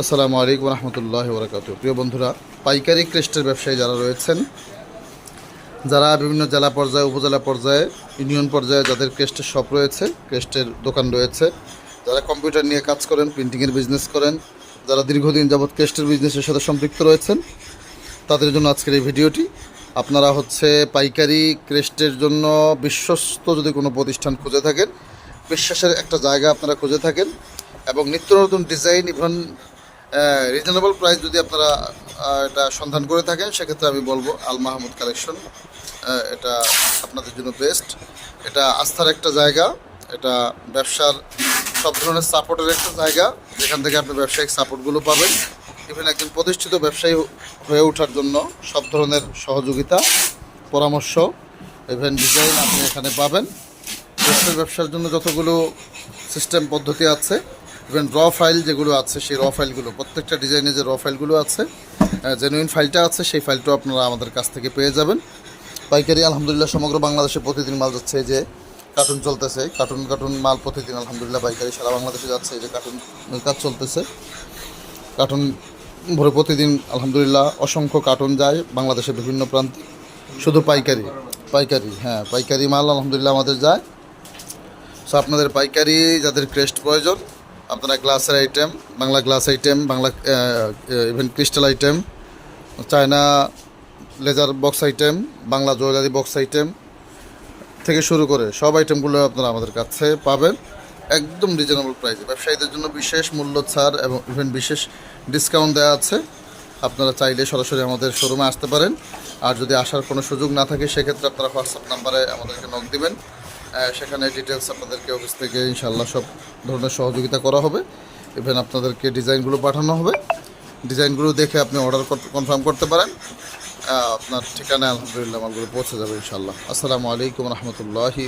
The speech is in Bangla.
আসসালামু আলাইকুম রহমতুল্লাহ বরকাত প্রিয় বন্ধুরা, পাইকারি ক্রেস্টের ব্যবসায়ী যারা রয়েছেন, যারা বিভিন্ন জেলা পর্যায়ে, উপজেলা পর্যায়ে, ইউনিয়ন পর্যায়ে যাদের ক্রেস্টের শপ রয়েছে, ক্রেস্টের দোকান রয়েছে, যারা কম্পিউটার নিয়ে কাজ করেন, প্রিন্টিংয়ের বিজনেস করেন, যারা দীর্ঘদিন যাবৎ ক্রেস্টের বিজনেসের সাথে সম্পৃক্ত রয়েছেন, তাদের জন্য আজকের এই ভিডিওটি। আপনারা হচ্ছে পাইকারি ক্রেস্টের জন্য বিশ্বস্ত যদি কোনো প্রতিষ্ঠান খুঁজে থাকেন, বিশ্বাসের একটা জায়গা আপনারা খুঁজে থাকেন এবং নিত্য নতুন ডিজাইন ইভেন রিজনেবল প্রাইস যদি আপনারা এটা সন্ধান করে থাকেন, সেক্ষেত্রে আমি বলব আল মাহমুদ কালেকশন এটা আপনাদের জন্য বেস্ট এটা আস্থার একটা জায়গা, এটা ব্যবসার সব ধরনের সাপোর্টের একটা জায়গা, যেখান থেকে আপনি ব্যবসায়িক সাপোর্টগুলো পাবেন। ইভেন একজন প্রতিষ্ঠিত ব্যবসায়ী হয়ে ওঠার জন্য সব ধরনের সহযোগিতা, পরামর্শ ইভেন ডিজাইন আপনি এখানে পাবেন। ব্যবসার জন্য যতগুলো সিস্টেম পদ্ধতি আছে ইভেন র ফাইল যেগুলো আছে, সেই র ফাইলগুলো প্রত্যেকটা ডিজাইনে যে র ফাইলগুলো আছে জেনুইন ফাইলটা আছে, সেই ফাইলটাও আপনারা আমাদের কাছ থেকে পেয়ে যাবেন। পাইকারি আলহামদুলিল্লাহ সমগ্র বাংলাদেশে প্রতিদিন মাল যাচ্ছে যে কার্টুন চলতেছে কার্টুন কার্টুন মাল প্রতিদিন আলহামদুলিল্লাহ পাইকারি সারা বাংলাদেশে যাচ্ছে যে কার্টুন কাজ চলতেছে। কার্টুন ভরে প্রতিদিন আলহামদুলিল্লাহ অসংখ্য কার্টুন যায় বাংলাদেশের বিভিন্ন প্রান্তে। শুধু পাইকারি পাইকারি হ্যাঁ পাইকারি মাল আলহামদুলিল্লাহ আমাদের যায়। সো আপনাদের পাইকারি যাদের ক্রেস্ট প্রয়োজন আপনারা গ্লাসের item Bangla glass item Bangla even crystal item China laser box item Bangla jewellery box item থেকে শুরু করে সব আইটেমগুলো আপনারা আমাদের কাছে পাবেন। একদম রিজনেবল প্রাইসে ব্যবসায়ীদের জন্য বিশেষ মূল্য ছাড় এবং ইভেন বিশেষ ডিসকাউন্ট দেওয়া আছে। আপনারা চাইলে সরাসরি আমাদের শোরুমে আসতে পারেন। আর যদি আসার কোনো সুযোগ না থাকে, সেক্ষেত্রে আপনারা হোয়াটসঅ্যাপ নাম্বারে আমাদেরকে নক দিবেন। সেখানে ডিটেলস আপনাদেরকে অফিস থেকে ইনশাল্লাহ সব ধরনের সহযোগিতা করা হবে। ইভেন আপনাদেরকে ডিজাইনগুলো পাঠানো হবে। ডিজাইনগুলো দেখে আপনি অর্ডার কনফার্ম করতে পারেন। আপনার ঠিকানায় আলহামদুলিল্লাহ মালগুলো পৌঁছে যাবে ইনশাল্লাহ আসসালামু আলাইকুম রহমতুল্লাহি